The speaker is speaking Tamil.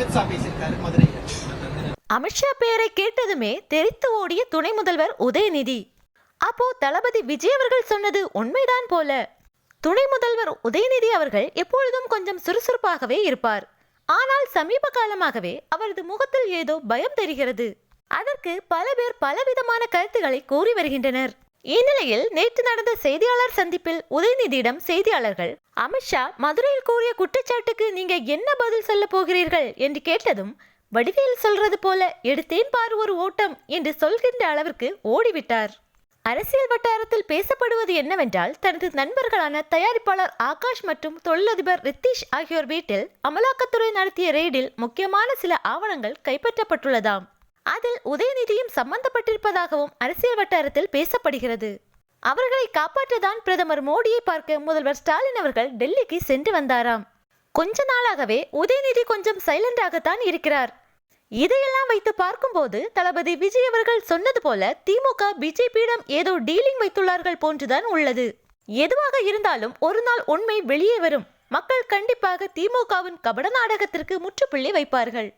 அமித்ஷா பேசியிருக்காரு மதுரையில் அமித்ஷா பெயரை கேட்டதுமே தெரித்து ஓடிய துணை முதல்வர் உதயநிதி. அப்போ தளபதி விஜய் அவர்கள் சொன்னது உண்மைதான் போல. துணை முதல்வர் உதயநிதி அவர்கள் எப்பொழுதும் கொஞ்சம் சுறுசுறுப்பாகவே இருப்பார். ஆனால் சமீப காலமாகவே அவரது முகத்தில் ஏதோ பயம் தெரிகிறது. அதற்கு பல பேர் பலவிதமான கருத்துக்களை கூறி வருகின்றனர். இந்நிலையில் நேற்று நடந்த செய்தியாளர் சந்திப்பில் உதயநிதியிடம் செய்தியாளர்கள் அமித்ஷா மதுரையில் கூறிய குற்றச்சாட்டுக்கு நீங்க என்ன பதில் சொல்ல போகிறீர்கள்? என்று கேட்டதும் வடிவேல் சொல்றது போல எடுத்தேன் பார் ஒரு ஓட்டம் என்று சொல்கின்ற அளவிற்கு ஓடிவிட்டார். அரசியல் வட்டாரத்தில் பேசப்படுவது என்னவென்றால் தனது நண்பர்களான தயாரிப்பாளர் ஆகாஷ் மற்றும் தொழிலதிபர் ரித்தீஷ் ஆகியோர் வீட்டில் அமலாக்கத்துறை நடத்திய ரெய்டில் முக்கியமான சில ஆவணங்கள் கைப்பற்றப்பட்டுள்ளதாம். அதில் உதயநிதியும் சம்பந்தப்பட்டிருப்பதாகவும் அரசியல் வட்டாரத்தில் பேசப்படுகிறது. அவர்களை காப்பாற்றதான் பிரதமர் மோடியை பார்க்க முதல்வர் ஸ்டாலின் அவர்கள் டெல்லிக்கு சென்று வந்தாராம். கொஞ்ச நாளாகவே உதயநிதி கொஞ்சம் சைலண்டாகத்தான் இருக்கிறார். இதையெல்லாம் வைத்து பார்க்கும்போது தளபதி விஜய் அவர்கள் சொன்னது போல திமுக பிஜேபியிடம் ஏதோ டீலிங் வைத்துள்ளார்கள் போன்றுதான் உள்ளது. எதுவாக இருந்தாலும் ஒரு நாள் உண்மை வெளியே வரும். மக்கள் கண்டிப்பாக திமுகவின் கபட நாடகத்திற்கு முற்றுப்புள்ளி வைப்பார்கள்.